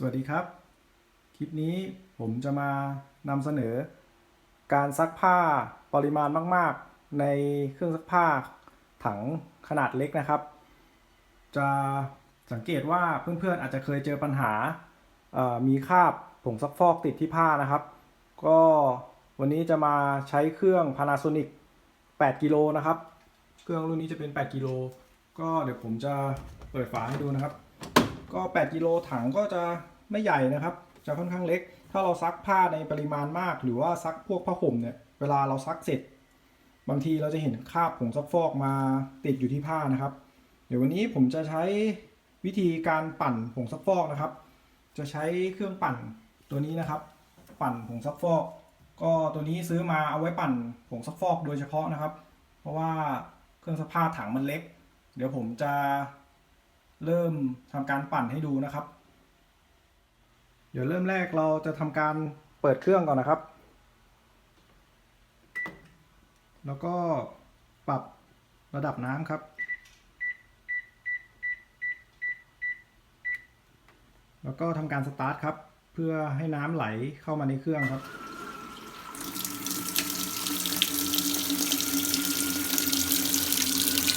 สวัสดีครับ คลิปนี้ผมจะมานำเสนอ การซักผ้าปริมาณมาก ๆ ในเครื่องซักผ้าถังขนาดเล็กนะครับ จะสังเกตว่าเพื่อน ๆ อาจจะเคยเจอปัญหา มีคราบผงซักฟอกติดที่ผ้านะครับ ก็วันนี้จะมาใช้เครื่อง Panasonic 8 กิโลนะครับ เครื่องรุ่นนี้จะเป็น 8 กิโล ก็เดี๋ยวผมจะเปิดฝาให้ดูนะครับ ก็ 8 กิโลถังก็จะไม่ใหญ่นะครับ จะค่อนข้างเล็ก ถ้าเราซักผ้าในปริมาณมาก หรือว่าซักพวกผ้าห่มเนี่ย เวลาเราซักเสร็จ บางทีเราจะเห็นคราบผงซักฟอกมาติดอยู่ที่ผ้านะครับ เดี๋ยววันนี้ผมจะใช้วิธีการปั่นผงซักฟอกนะครับ จะใช้เครื่องปั่นตัวนี้นะครับ ปั่นผงซักฟอก ก็ตัวนี้ซื้อมาเอาไว้ปั่นผงซักฟอกโดยเฉพาะนะครับ เพราะว่าเครื่องซักผ้าถังมันเล็ก เดี๋ยวผมจะ เริ่มทำการปั่นให้ดูนะครับ เดี๋ยวเริ่มแรกเราจะทำการเปิดเครื่องก่อนนะครับ แล้วก็ปรับระดับน้ำครับ แล้วก็ทำการสตาร์ทครับ เพื่อให้น้ำไหลเข้ามาในเครื่องครับ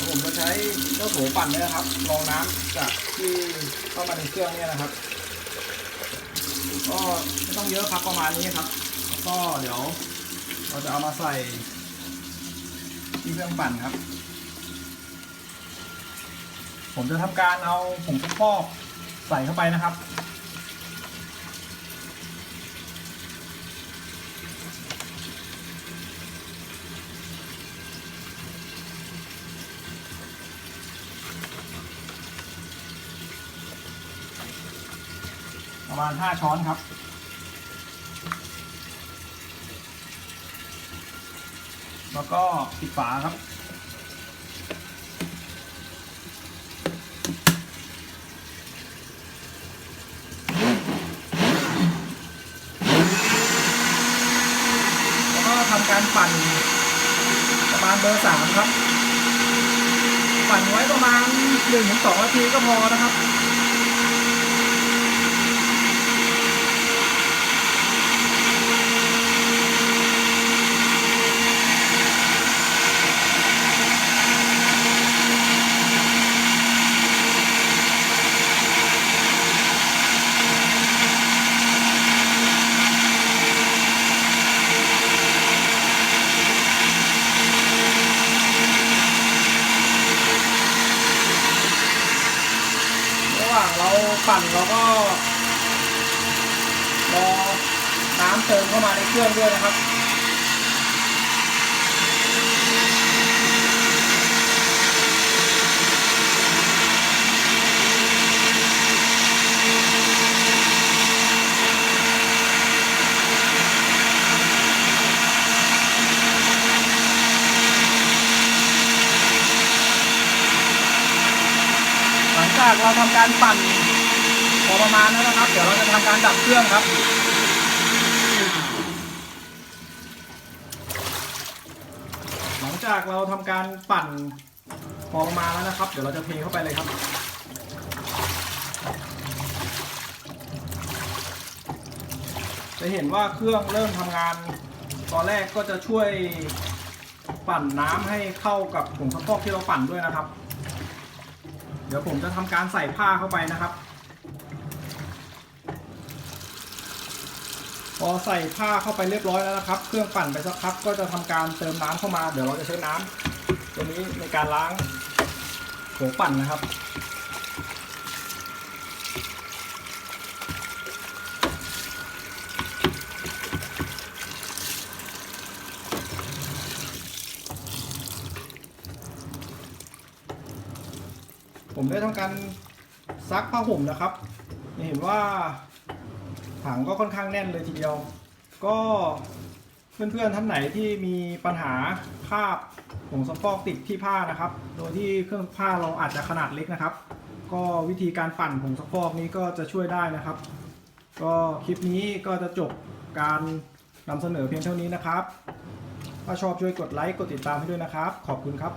ผมจะใช้เจ้าโถปั่นเนี่ยนะครับรองน้ำจากที่เข้ามาในเครื่องเนี่ยนะครับ ก็ไม่ต้องเยอะครับประมาณนี้ครับก็เดี๋ยว เราจะเอามาใส่ที่เครื่องปั่นครับ ผมจะทำการเอาผงซักฟอกใส่เข้าไปนะครับ ประมาณ 5 ช้อนครับ แล้วก็ปิดฝาครับ แล้วก็ทำการปั่นประมาณเบอร์สามครับ ปั่นไว้ประมาณ1-2นาทีก็พอนะครับ ปั่นเราก็รอน้ำเติมเข้ามาในเครื่องด้วยนะครับหลังจากเราทำการปั่น อประมาณนั้นนะครับ เดี๋ยวเราจะทำการดับเครื่องครับหลังจากเราทำการปั่นพอประมาณแล้วนะครับ เดี๋ยวเราจะเทเข้าไปเลยครับจะเห็นว่าเครื่องเริ่มทำงาน ตอนแรกก็จะช่วยปั่นน้ำให้เข้ากับผงซักฟอกที่เราปั่นด้วยนะครับ เดี๋ยวผมจะทำการใส่ผ้าเข้าไปนะครับ พอใส่ผ้าเข้าไปเรียบร้อยแล้วนะครับ เครื่องปั่นไปสักพักก็จะทำการเติมน้ำเข้ามา เดี๋ยวเราจะใช้น้ำตัวนี้ในการล้างโถปั่นนะครับ ผมได้ทำการซักผ้าห่มนะครับเห็นว่า ถังก็ค่อนข้างแน่นเลยทีเดียว ก็เพื่อนๆท่านไหนที่มีปัญหาคราบผงซักฟอกติดที่ผ้านะครับ โดยที่เครื่องผ้าเราอาจจะขนาดเล็กนะครับ ก็วิธีการปั่นผงซักฟอกนี้ก็จะช่วยได้นะครับ ก็คลิปนี้ก็จะจบการนำเสนอเพียงเท่านี้นะครับ ถ้าชอบช่วยกดไลค์กดติดตามให้ด้วยนะครับ ขอบคุณครับ